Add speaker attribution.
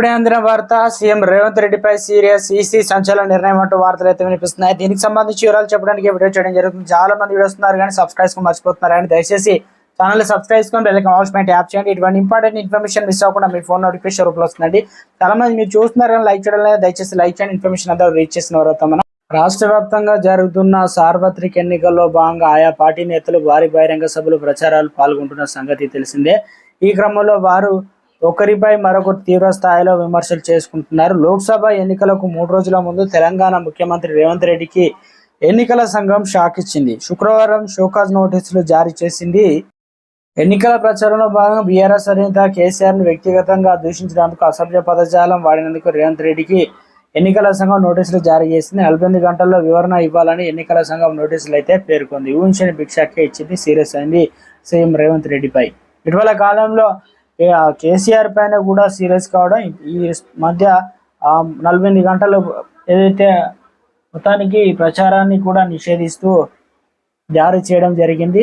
Speaker 1: ఇప్పుడే అందిన వార్త? సీఎం రేవంత్ రెడ్డిపై సీరియస్ ఈసీ సంచలన నిర్ణయం అంటూ వార్తలు అయితే వినిపిస్తున్నాయి. దీనికి సంబంధించి వివరాలు చెప్పడానికి వీడియో చేయడం జరుగుతుంది. చాలా మంది వీడియో వస్తున్నారు కానీ సబ్స్క్రైబ్ మర్చిపోతున్నారు. కానీ దయచేసి ఛానల్ సబ్స్క్రైబ్ చేసుకొని బెల్ యాప్ చేయండి. ఇటువంటి ఇంపార్టెంట్ ఇన్ఫర్మేషన్ మిస్ అవ్వకుండా మీ ఫోన్ నోటిఫికేషన్ రూపంలో వస్తుందండి. చాలా మంది మీరు చూస్తున్నారు కానీ లైక్ చేయడం లేదు. దయచేసి లైక్ చేయండి. ఇన్ఫర్మేషన్ అంతా రీచ్ చేసిన వారు మనం రాష్ట్ర వ్యాప్తంగా జరుగుతున్న సార్వత్రిక ఎన్నికల్లో భాగంగా ఆయా పార్టీ నేతలు భారీ బహిరంగ సభలు ప్రచారాలు పాల్గొంటున్న సంగతి తెలిసిందే. ఈ క్రమంలో వారు ఒకరిపై మరొకరు తీవ్ర స్థాయిలో విమర్శలు చేసుకుంటున్నారు. లోక్సభ ఎన్నికలకు మూడు రోజుల ముందు తెలంగాణ ముఖ్యమంత్రి రేవంత్ రెడ్డికి ఎన్నికల సంఘం షాక్ ఇచ్చింది. శుక్రవారం షోకాజ్ నోటీసులు జారీ చేసింది. ఎన్నికల ప్రచారంలో భాగంగా బీఆర్ఎస్ అధినేత కేసీఆర్ను వ్యక్తిగతంగా దూషించినందుకు అసభ్య పదజాలం వాడినందుకు రేవంత్ రెడ్డికి ఎన్నికల సంఘం నోటీసులు జారీ చేసింది. నలభై ఎనిమిది గంటల్లో వివరణ ఇవ్వాలని ఎన్నికల సంఘం నోటీసులు అయితే పేర్కొంది. ఊహించని భిక్షకే ఇచ్చింది. సీరియస్ అయింది సీఎం రేవంత్ రెడ్డిపై. ఇటీవల కాలంలో కేసీఆర్ పైన కూడా సీరియస్ కావడం ఈ మధ్య ఆ నలభై ఎనిమిది గంటలు ఏదైతే మొత్తానికి ప్రచారాన్ని కూడా నిషేధిస్తూ జారీ చేయడం జరిగింది.